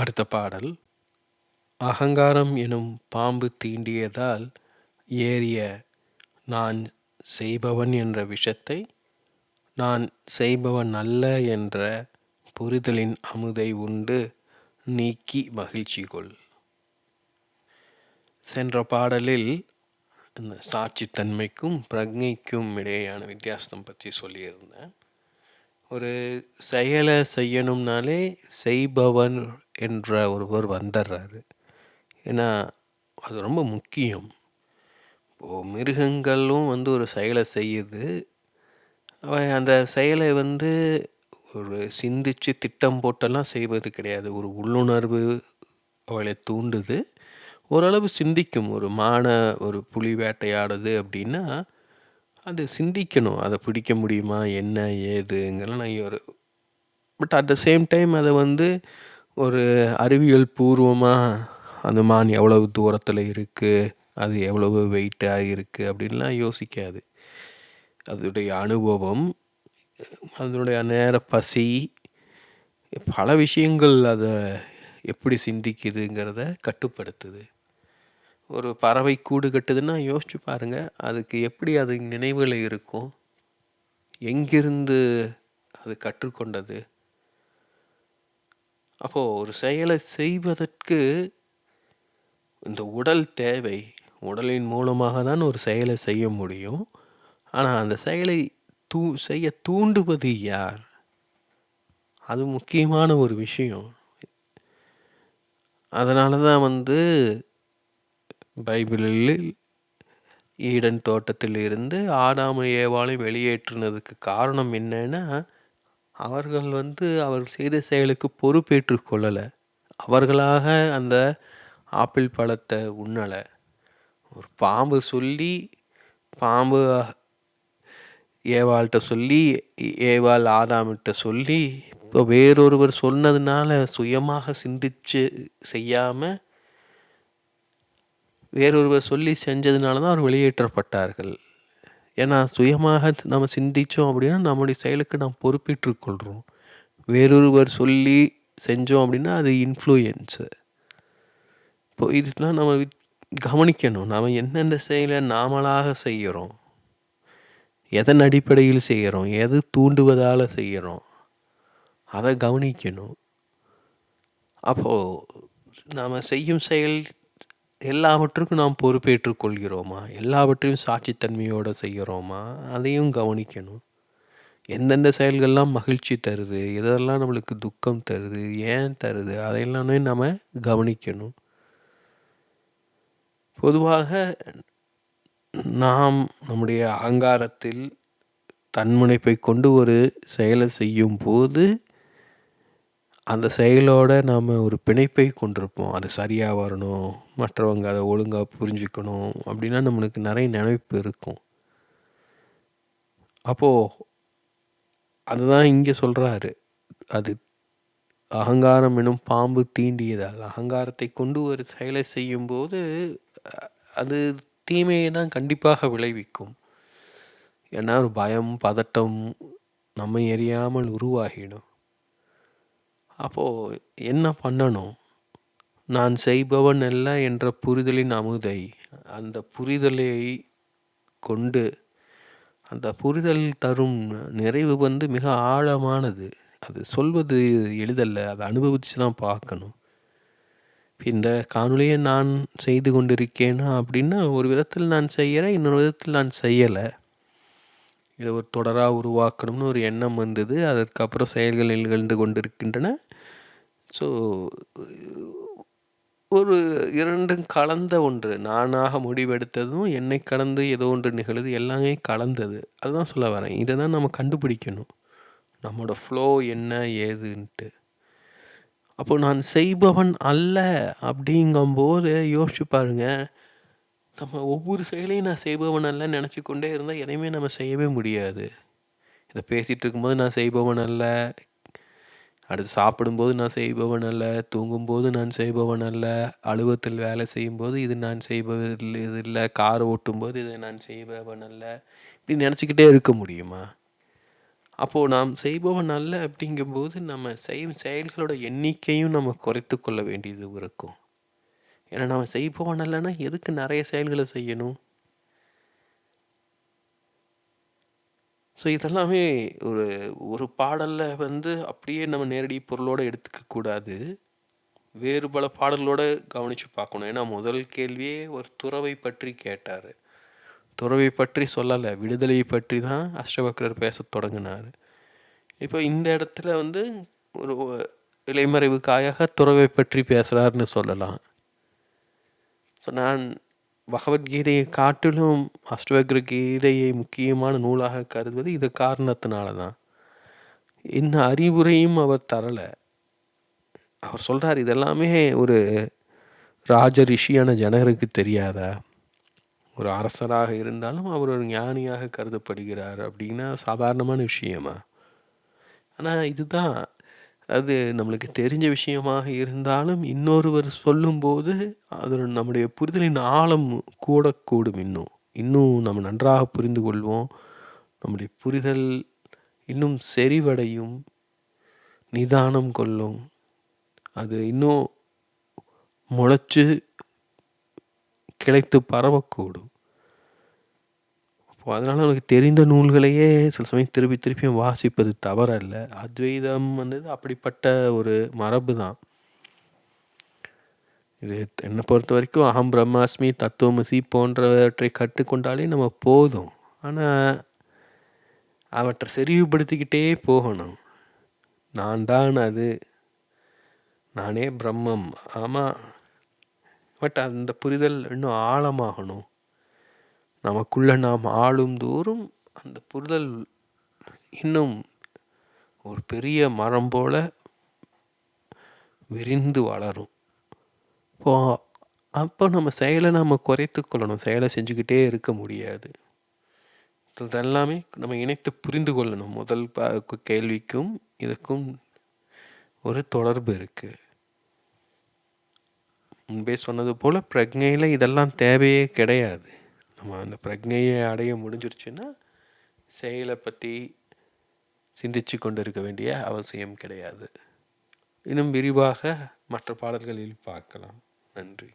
அடுத்த பாடல். அகங்காரம் எனும் பாம்பு தீண்டியதால் ஏறிய நான் செய்பவன் என்ற விஷத்தை நான் செய்பவன் அல்ல என்ற புரிதலின் அமுதை உண்டு நீக்கி மகிழ்ச்சி கொள். சென்ற பாடலில் இந்த சாட்சித்தன்மைக்கும் பிரக்ஞைக்கும் இடையேயான வித்தியாசம் பற்றி சொல்லியிருந்தேன். ஒரு செயலை செய்யணும்னாலே செய்பவன் என்ற ஒருவர் வந்துடுறாரு ஏன்னா அது ரொம்ப முக்கியம். இப்போது மிருகங்களும் வந்து ஒரு செயலை செய்யுது. அவன் அந்த செயலை வந்து ஒரு சிந்திச்சு திட்டம் போட்டெல்லாம் செய்வது கிடையாது. ஒரு உள்ளுணர்வு அவளை தூண்டுது. ஓரளவு சிந்திக்கும். ஒரு மான ஒரு புலி வேட்டையாடுது அப்படின்னா அது சிந்திக்கணும். அதை பிடிக்க முடியுமா? என்ன? ஏதுங்கெல்லாம் நான் ஒரு but at the same time அதை வந்து ஒரு அறிவியல் பூர்வமாக அந்த மான் எவ்வளவு தூரத்தில் இருக்குது அது எவ்வளவு வெயிட்டாக இருக்குது அப்படின்லாம் யோசிக்காது. அதனுடைய அனுபவம் அதனுடைய நேர பசி பல விஷயங்கள் அதை எப்படி சிந்திக்குதுங்கிறத கட்டுப்படுத்துது. ஒரு பறவை கூடு கட்டுதுன்னா யோசிச்சு பாருங்கள் அதுக்கு எப்படி அது நினைவுகள் இருக்கும் எங்கிருந்து அது கற்றுக்கொண்டது அப்போது ஒரு செயலை செய்வதற்கு இந்த உடல் தேவை உடலின் மூலமாக தான் ஒரு செயலை செய்ய முடியும். ஆனால் அந்த செயலை தூ செய்ய தூண்டுவது யார்? அது முக்கியமான ஒரு விஷயம். அதனால தான் வந்து பைபிளில் ஈடன் தோட்டத்தில் இருந்து ஆடாமல் ஏவாளை வெளியேற்றினதுக்கு காரணம் என்னன்னா அவர்கள் வந்து அவர் செய்த செயலுக்கு பொறுப்பேற்று கொள்ளலை. அவர்களாக அந்த ஆப்பிள் பழத்தை உண்ணலை. ஒரு பாம்பு சொல்லி பாம்பு ஏவாள்கிட்ட சொல்லி ஏவாள் ஆதாமிட்ட சொல்லி இப்போ வேறொருவர் சொன்னதுனால சுயமாக சிந்திச்சு செய்யாமல் வேறொருவர் சொல்லி செஞ்சதுனால தான் அவர் வெளியேற்றப்பட்டார்கள். ஏன்னா சுயமாக நம்ம சிந்தித்தோம் அப்படின்னா நம்முடைய செயலுக்கு நாம் பொறுப்பேற்றுக்கொள்கிறோம் வேறொருவர் சொல்லி செஞ்சோம் அப்படின்னா அது இன்ஃப்ளூயன்ஸு இப்போ இதுலாம் நம்ம கவனிக்கணும். நாம் எந்தெந்த செயலை நாமளாக செய்கிறோம்? எதன் அடிப்படையில் செய்கிறோம்? எது தூண்டுவதால் செய்கிறோம்? அதை கவனிக்கணும். அப்போது நாம் செய்யும் செயல் எல்லாவற்றுக்கும் நாம் பொறுப்பேற்றுக் கொள்கிறோமா? எல்லாவற்றையும் சாட்சித்தன்மையோடு செய்கிறோமா? அதையும் கவனிக்கணும். எந்தெந்த செயல்கள்லாம் மகிழ்ச்சி தருது? எதெல்லாம் நம்மளுக்கு துக்கம் தருது? ஏன் தருது? அதையெல்லாமே நம்ம கவனிக்கணும். பொதுவாக நாம் நம்முடைய அகங்காரத்தில் தன்முனைப்பை கொண்டு ஒரு செயலை செய்யும் போது அந்த செயலோட நாம் ஒரு பிணைப்பை கொண்டிருப்போம். அது சரியாக வரணும் மற்றவங்க அதை ஒழுங்காக புரிஞ்சுக்கணும் அப்படின்னா நம்மளுக்கு நிறைய நினைப்பு இருக்கும். அப்போது அதுதான் இங்கே சொல்கிறாரு அது அகங்காரம் எனும் பாம்பு தீண்டியதால். அகங்காரத்தை கொண்டு ஒரு செயலை செய்யும்போது அது தீமையை தான் கண்டிப்பாக விளைவிக்கும். ஏன்னா ஒரு பயம் பதட்டம் நம்மை எறியாமல் உருவாகிடும். அப்போது என்ன பண்ணணும்? நான் செய்பவன் அல்ல என்ற புரிதலின் அமுதை அந்த புரிதலை கொண்டு அந்த புரிதல் தரும் நிறைவு வந்து மிக ஆழமானது. அது சொல்வது எளிதல்ல அதை அனுபவித்து தான் பார்க்கணும். இந்த காணொலியை நான் செய்து கொண்டிருக்கேனா அப்படின்னா ஒரு விதத்தில் நான் செய்கிறேன் இன்னொரு விதத்தில் நான் செய்யலை. இதை ஒரு தொடராக உருவாக்கணும்னு ஒரு எண்ணம் வந்தது. அதற்கப்புறம் செயல்கள் நிகழ்ந்து கொண்டிருக்கின்றன. ஸோ ஒரு இரண்டும் கலந்த ஒன்று. நானாக முடிவெடுத்ததும் என்னை கலந்து ஏதோ ஒன்று நிகழுது எல்லாமே கலந்தது. அதுதான் சொல்ல வரேன். இதை தான் நம்ம கண்டுபிடிக்கணும். நம்மளோட ஃப்ளோ என்ன ஏதுன்ட்டு. அப்போ நான் செய்பவன் அல்ல அப்படிங்கும்போது யோசிச்சு பாருங்க. நம்ம ஒவ்வொரு செயலையும் நான் செய்பவன் அல்ல நினச்சி கொண்டே இருந்தால் எதையுமே நம்ம செய்யவே முடியாது. இதை பேசிகிட்டு இருக்கும்போது நான் செய்பவன் அல்ல அடுத்து சாப்பிடும்போது நான் செய்பவன் அல்ல தூங்கும்போது நான் செய்பவன் அல்ல அலுவலகத்தில் வேலை செய்யும்போது இது நான் செய்பவதில் இது இல்லை. கார் ஓட்டும்போது இதை நான் செய்பவன் அல்ல இப்படி நினச்சிக்கிட்டே இருக்க முடியுமா? அப்போது நாம் செய்பவன் அல்ல அப்படிங்கும்போது நம்ம செய்யும் செயல்களோட எண்ணிக்கையும் நம்ம குறைத்து கொள்ள வேண்டியது இருக்கும். ஏன்னா நம்ம செய்பவன் இல்லைன்னா எதுக்கு நிறைய செயல்களை செய்யணும்? ஸோ இதெல்லாமே ஒரு ஒரு பாடலில் வந்து அப்படியே நம்ம நேரடி பொருளோடு எடுத்துக்கக்கூடாது வேறு பல பாடல்களோட கவனித்து பார்க்கணும். ஏன்னா முதல் கேள்வியே ஒரு துறவை பற்றி கேட்டார். துறவை பற்றி சொல்லலை விடுதலையை பற்றி தான் அஷ்டபக்ரர் பேச தொடங்கினார். இப்போ இந்த இடத்துல வந்து ஒரு இலைமறைவுக்காயாக துறவை பற்றி பேசுகிறாருன்னு சொல்லலாம். ஸோ நான் பகவத்கீதையை காட்டிலும் அஷ்டவக்ர கீதையை முக்கியமான நூலாக கருதுவது இது காரணத்தினால தான் இந்த அறிவுரையும் அவர் தரலை. அவர் சொல்கிறார் இதெல்லாமே ஒரு ராஜ ரிஷியான ஜனகருக்கு தெரியாதா? ஒரு அரசராக இருந்தாலும் அவர் ஒரு ஞானியாக கருதப்படுகிறார். அப்படின்னா சாதாரணமான விஷயமா? ஆனால் இதுதான் அது நம்மளுக்கு தெரிஞ்ச விஷயமாக இருந்தாலும் இன்னொருவர் சொல்லும்போது அது நம்முடைய புரிதலின் ஆழம் கூடக்கூடும் இன்னும். இன்னும் நம்ம நன்றாக புரிந்து கொள்வோம். நம்முடைய புரிதல் இன்னும் செறிவடையும். நிதானம் கொள்ளும். அது இன்னும் முளைச்சு கிளைத்து பரவக்கூடும். அதனால் நமக்கு தெரிந்த நூல்களையே சில சமயம் திருப்பி திருப்பியும் வாசிப்பது தவறல்ல. அத்வைதம் வந்து அப்படிப்பட்ட ஒரு மரபு தான். இது என்னை பொறுத்த வரைக்கும் அகம் பிரம்மாஸ்மி தத்துவமசி போன்றவற்றை கற்றுக்கொண்டாலே நம்ம போதும். ஆனால் அவற்றை செறிவுபடுத்திக்கிட்டே போகணும். நான் தான் அது. நானே பிரம்மம். ஆமாம் பட் அந்த புரிதல் இன்னும் ஆழமாகணும். நமக்குள்ளே நாம் ஆளும் தோறும் அந்த புரிதல் இன்னும் ஒரு பெரிய மரம் போல் விரிந்து வளரும். இப்போ அப்போ நம்ம செயலை நம்ம குறைத்து கொள்ளணும். செயலை செஞ்சுக்கிட்டே இருக்க முடியாது. இதெல்லாமே நம்ம இணைத்து புரிந்து கொள்ளணும். முதல் கேள்விக்கும் இதுக்கும் ஒரு தொடர்பு இருக்குது முன்பே சொன்னது போல் பிரஜையில் இதெல்லாம் தேவையே கிடையாது. நம்ம அந்த பிரஜையை அடைய முடிஞ்சிருச்சுன்னா செயலை பற்றி சிந்திச்சு கொண்டு இருக்க வேண்டிய அவசியம் கிடையாது. இன்னும் விரிவாக மற்ற பாடல்களில் பார்க்கலாம். நன்றி.